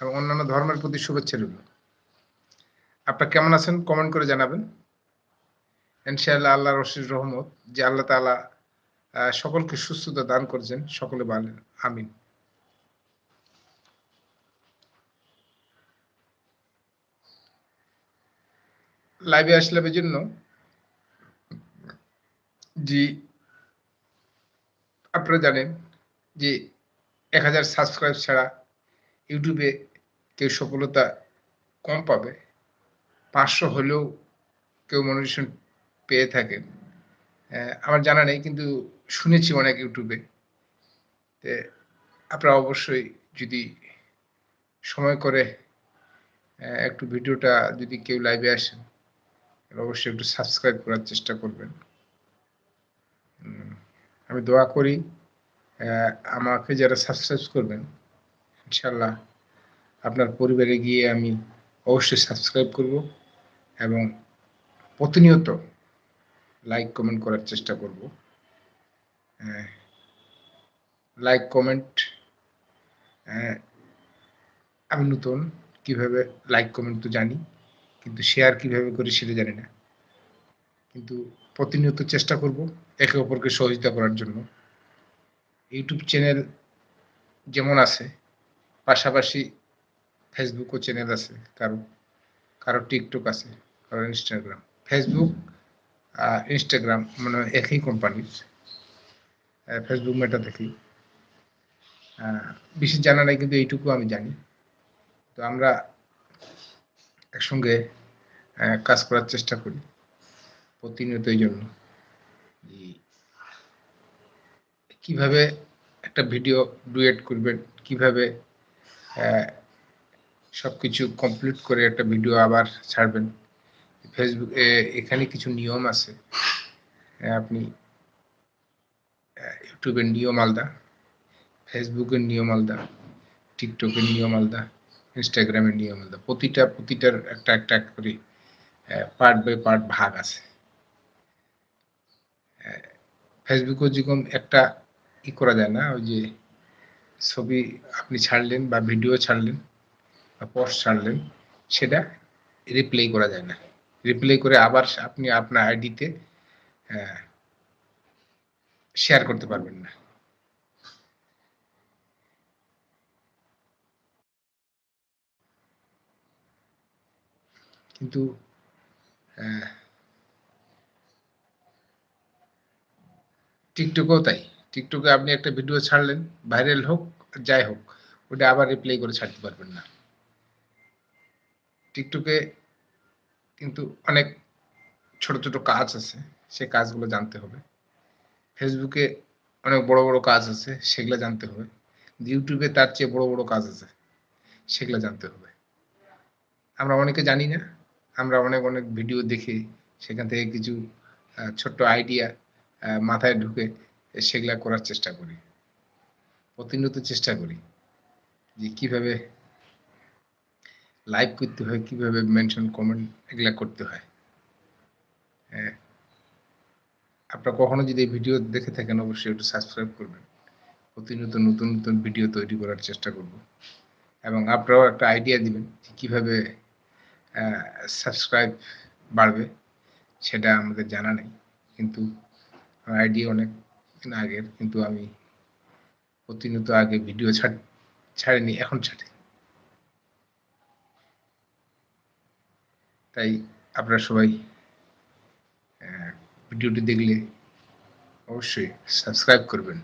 এবং অন্যান্য ধর্মের প্রতি শুভেচ্ছা রইল। আপনারা কেমন আছেন? কমেন্ট করে জানাবেন। ইনশাআল্লাহ আল্লাহ অশেষ রহমত যে আল্লাহ আহ, সকলকে সুস্থতা দান করছেন। সকলে বলেন আমিন। লাইভে আসলাম এই জন্য জি আপনারা জানেন যে এক হাজার সাবস্ক্রাইব ছাড়া ইউটিউবে কেউ সফলতা কম পাবে? পাঁচশো হলেও কেউ মনিটেশন পেয়ে থাকেন। আমার জানা নেই, কিন্তু শুনেছি অনেক ইউটিউবে। তে আপনারা অবশ্যই যদি সময় করে একটু ভিডিওটা যদি কেউ লাইভে আসেন অবশ্যই একটু সাবস্ক্রাইব করার চেষ্টা করবেন। আমি দোয়া করি আমাকে যারা সাবস্ক্রাইব করবেন, ইনশাল্লাহ আপনার পরিবারে গিয়ে আমি অবশ্যই সাবস্ক্রাইব করব এবং প্রতিনিয়ত লাইক কমেন্ট করার চেষ্টা করব। লাইক কমেন্ট আমি নতুন, কীভাবে লাইক কমেন্ট তো জানি, কিন্তু শেয়ার কীভাবে করি সেটা জানি না। কিন্তু প্রতিনিয়ত চেষ্টা করব একে অপরকে সহযোগিতা করার জন্য। ইউটিউব চ্যানেল যেমন আছে, পাশাপাশি ফেসবুকও চ্যানেল আছে কারও কারও টিকটক আছে কারও ইনস্টাগ্রাম ফেসবুক ইনস্টাগ্রাম মানে একই কোম্পানির ফেসবুক মেটা দেখি। আহ, বেশি জানা নাই কিন্তু এইটুকু আমি জানি। তো আমরা একসঙ্গে কাজ করার চেষ্টা করি প্রতিনিয়ত এই জন্য। কীভাবে একটা ভিডিও ডুয়েট করবেন কীভাবে সব কিছু কমপ্লিট করে একটা ভিডিও আবার ছাড়বেন। ফেসবুক এখানে কিছু নিয়ম আছে। আপনি ইউটিউবের নিয়ম আলাদা ফেসবুকের নিয়ম আলাদা টিকটকের নিয়ম আলাদা ইনস্টাগ্রামের নিয়ম আলাদা। প্রতিটা, প্রতিটার একটা একটা করে পার্ট বাই পার্ট ভাগ আছে। ফেসবুকও যেরকম একটা ই করা যায় না, ওই যে ছবি আপনি ছাড়লেন বা ভিডিও ছাড়লেন বা ছাড়লেন, সেটা রিপ্লে করা যায় না। রিপ্লে করে আবার আপনি আপনার আইডিতে শেয়ার করতে পারবেন না। কিন্তু টিকটকেও তাই। টিকটকে আপনি একটা ভিডিও ছাড়লেন ভাইরাল হোক, যাই হোক, ওটা আবার রিপ্লে করে ছাড়তে পারবেন না। টিকটকে কিন্তু অনেক ছোট ছোট কাজ আছে, সে কাজগুলো জানতে হবে। ফেসবুকে অনেক বড় বড় কাজ আছে, সেগুলো জানতে হবে। ইউটিউবে তার চেয়ে বড় বড় কাজ আছে, সেগুলো জানতে হবে। আমরা অনেকে জানি না, আমরা অনেক অনেক ভিডিও দেখে, সেখান থেকে কিছু ছোট্ট আইডিয়া মাথায় ঢুকে সেগুলা করার চেষ্টা করি। প্রতিনিয়ত চেষ্টা করি যে কীভাবে লাইভ করতে হয়, কীভাবে মেনশন কমেন্ট এগুলা করতে হয়। হ্যাঁ। আপনারা কখনো যদি এই ভিডিও দেখে থাকেন, অবশ্যই একটু সাবস্ক্রাইব করবেন। প্রতিনিয়ত নতুন নতুন ভিডিও তৈরি করার চেষ্টা করব। এবং আপনারাও একটা আইডিয়া দিবেন যে কীভাবে সাবস্ক্রাইব বাড়বে, সেটা আমাদের জানা নেই। কিন্তু আইডিয়া অনেক আগের, কিন্তু আমি প্রতিনিয়ত আগে ভিডিও ছাড়, ছাড়িনি, এখন ছাড়ি। তাই আপনারা সবাই ভিডিওটি দেখলে অবশ্যই সাবস্ক্রাইব করবেন।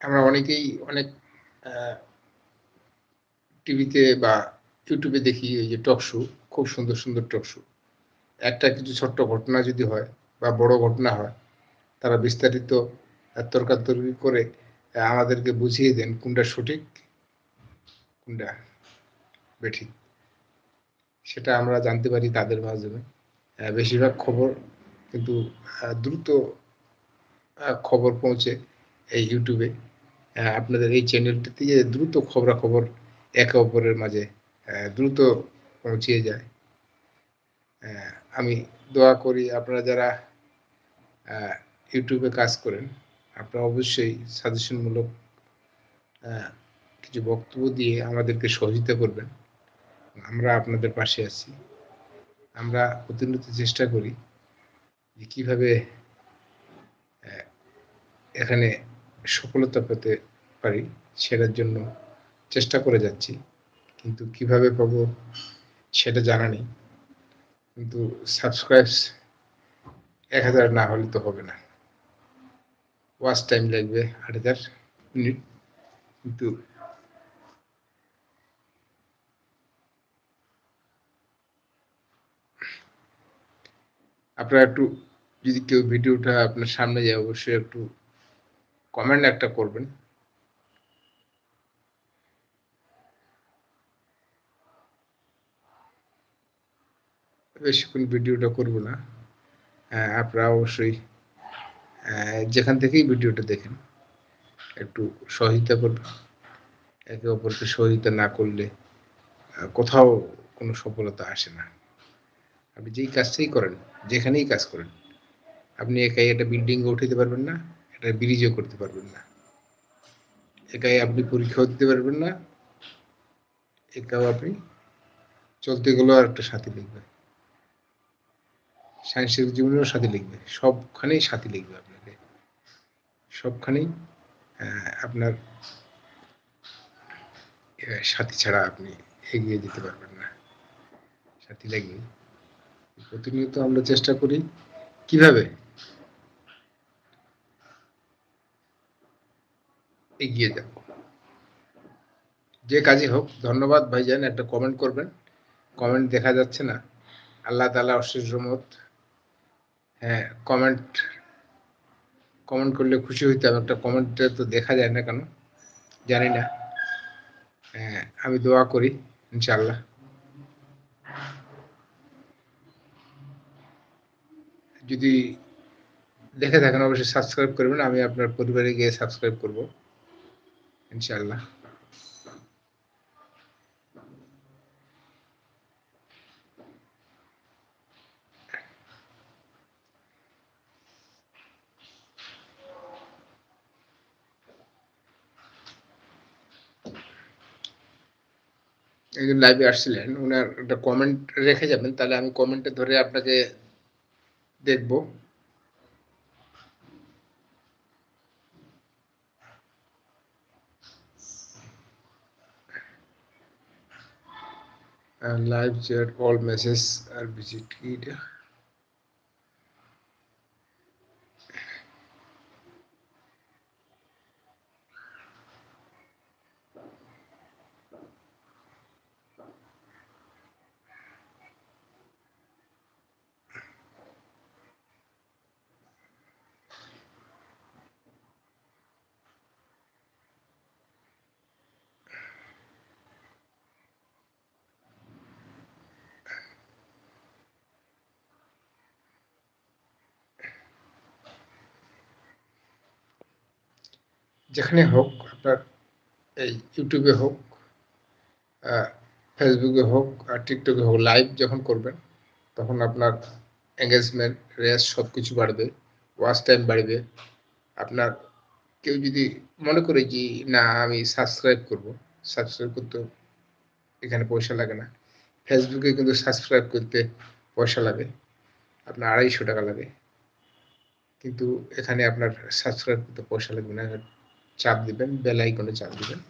আমরা অনেকেই অনেক টিভিতে বা ইউটিউবে দেখি এই যে টক শো, খুব সুন্দর সুন্দর টক শো। একটা কিছু ছোট্ট ঘটনা যদি হয় বা বড় ঘটনা হয়, তারা বিস্তারিত তর্কাতর্কি করে আমাদেরকে বুঝিয়ে দেন কোনটা সঠিক, কোনটা বেঠিক। সেটা আমরা জানতে পারি তাদের মাধ্যমে। বেশিরভাগ খবর কিন্তু দ্রুত খবর পৌঁছে এই ইউটিউবে। আপনাদের এই চ্যানেলটি যে দ্রুত খবরাখবর একে অপরের মাঝে দ্রুত পৌঁছিয়ে যায়। আমি দোয়া করি আপনারা যারা ইউটিউবে কাজ করেন, আপনারা অবশ্যই সাজেশনমূলক কিছু বক্তব্য দিয়ে আমাদেরকে সহযোগিতা করবেন। আমরা আপনাদের পাশে আছি। আমরা প্রতিনিয়ত চেষ্টা করি যে কীভাবে এখানে সফলতা পেতে পারি, সেটার জন্য চেষ্টা করে যাচ্ছি। কিন্তু কীভাবে পাবো সেটা জানা নেই। কিন্তু সাবস্ক্রাইবস এক হাজার না হলে তো হবে না। ওয়াচ টাইম লাগবে আট হাজার মিনিট। কিন্তু আপনারা একটু যদি কেউ ভিডিওটা আপনার সামনে যায়, অবশ্যই একটু কমেন্ট একটা করবেন। বেশিক্ষণ ভিডিওটা করব না। আপনারা অবশ্যই যেখান থেকেই ভিডিওটা দেখেন, একটু সহযোগিতা করবেন। একে অপরকে সহযোগিতা না করলে কোথাও কোনো সফলতা আসে না। আপনি যেই কাজটাই করেন, যেখানেই কাজ করেন, আপনি একাই একটা বিল্ডিং উঠাতে পারবেন না। এটা ব্রিজও করতে পারবেন না। একাই আপনি পরীক্ষাও দিতে পারবেন না। একাও আপনি চলতে গেলেও আর একটা সাথী লিখবে সাংসারিক জীবনেও সাথী লিখবে। সবখানেই সাথী লিখবে আপনাকে। সবখানেই আপনার সাথী ছাড়া আপনি এগিয়ে যেতে পারবেন না। সাথী লাগবে। প্রতিনিয়ত আমরা চেষ্টা করি কীভাবে এগিয়ে যাব যে কাজই হোক, ধন্যবাদ ভাইজান, একটা কমেন্ট করবেন। কমেন্ট দেখা যাচ্ছে না। আল্লাহ তালা অশেষ রহমত। হ্যাঁ কমেন্ট কমেন্ট করলে খুশি হইতাম। একটা কমেন্টে তো দেখা যায় না কেন? জানি না। হ্যাঁ আমি দোয়া করি ইনশাল্লাহ যদি দেখে থাকেন, অবশ্যই সাবস্ক্রাইব করবেন। আমি আপনার পরিবারে গিয়ে সাবস্ক্রাইব করব। ইনশাল্লাহ একজন লাইভে আসছিলেন ওনার একটা কমেন্ট রেখে যাবেন তাহলে আমি কমেন্টে ধরে আপনাকে দেখব live chat all messages are visited যেখানে হোক, আপনার এই ইউটিউবে হোক ফেসবুকে হোক আর টিকটকে হোক লাইভ যখন করবেন, তখন আপনার এঙ্গেজমেন্ট রেস সব কিছু বাড়বে ওয়াচ টাইম বাড়বে। আপনার কেউ যদি মনে করে যে, না, আমি সাবস্ক্রাইব করব। সাবস্ক্রাইব করতে এখানে পয়সা লাগে না। ফেসবুকে কিন্তু সাবস্ক্রাইব করতে পয়সা লাগে, আপনার আড়াইশো টাকা লাগে। কিন্তু এখানে আপনার সাবস্ক্রাইব করতে পয়সা লাগবে না। চাপ দিবেন বেল আইকনে চাপ দিবেন,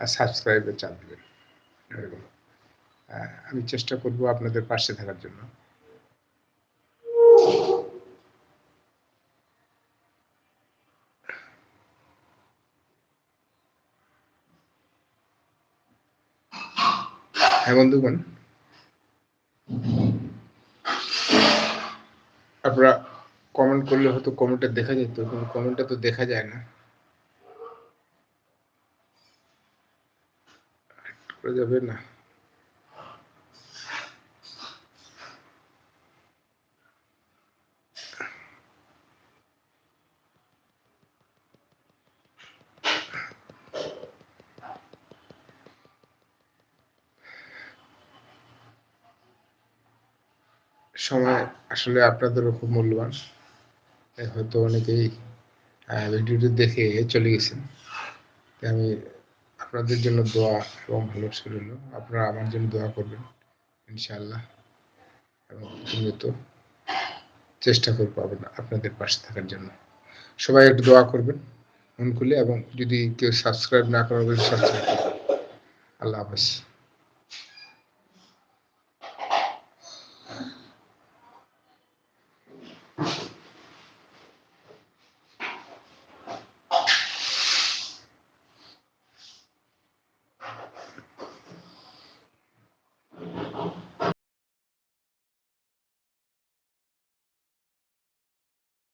আর সাবস্ক্রাইবে চাপ দিবেন। এরকম। আমি চেষ্টা করব আপনাদের পাশে থাকার জন্য। হ্যাঁ বন্ধুগণ। আপনারা কমেন্ট করলে হয়তো কমেন্টটা দেখা যেত, কিন্তু কমেন্টটা তো দেখা যায় না। করা যাবে না সময় আসলে আপনাদেরও খুব মূল্যবান। হয়তো অনেকেই ভিডিওটি দেখে চলে গেছেন। আমি আপনাদের জন্য দোয়া এবং ভালোবাসা রইল। আপনারা আমার জন্য দোয়া করবেন, ইনশাআল্লাহ। এবং প্রতিনিয়ত চেষ্টা করব আপনাদের পাশে থাকার জন্য। সবাই একটু দোয়া করবেন মন খুলে এবং যদি কেউ সাবস্ক্রাইব না করা সাবস্ক্রাইব করবেন আল্লাহ হাফেজ।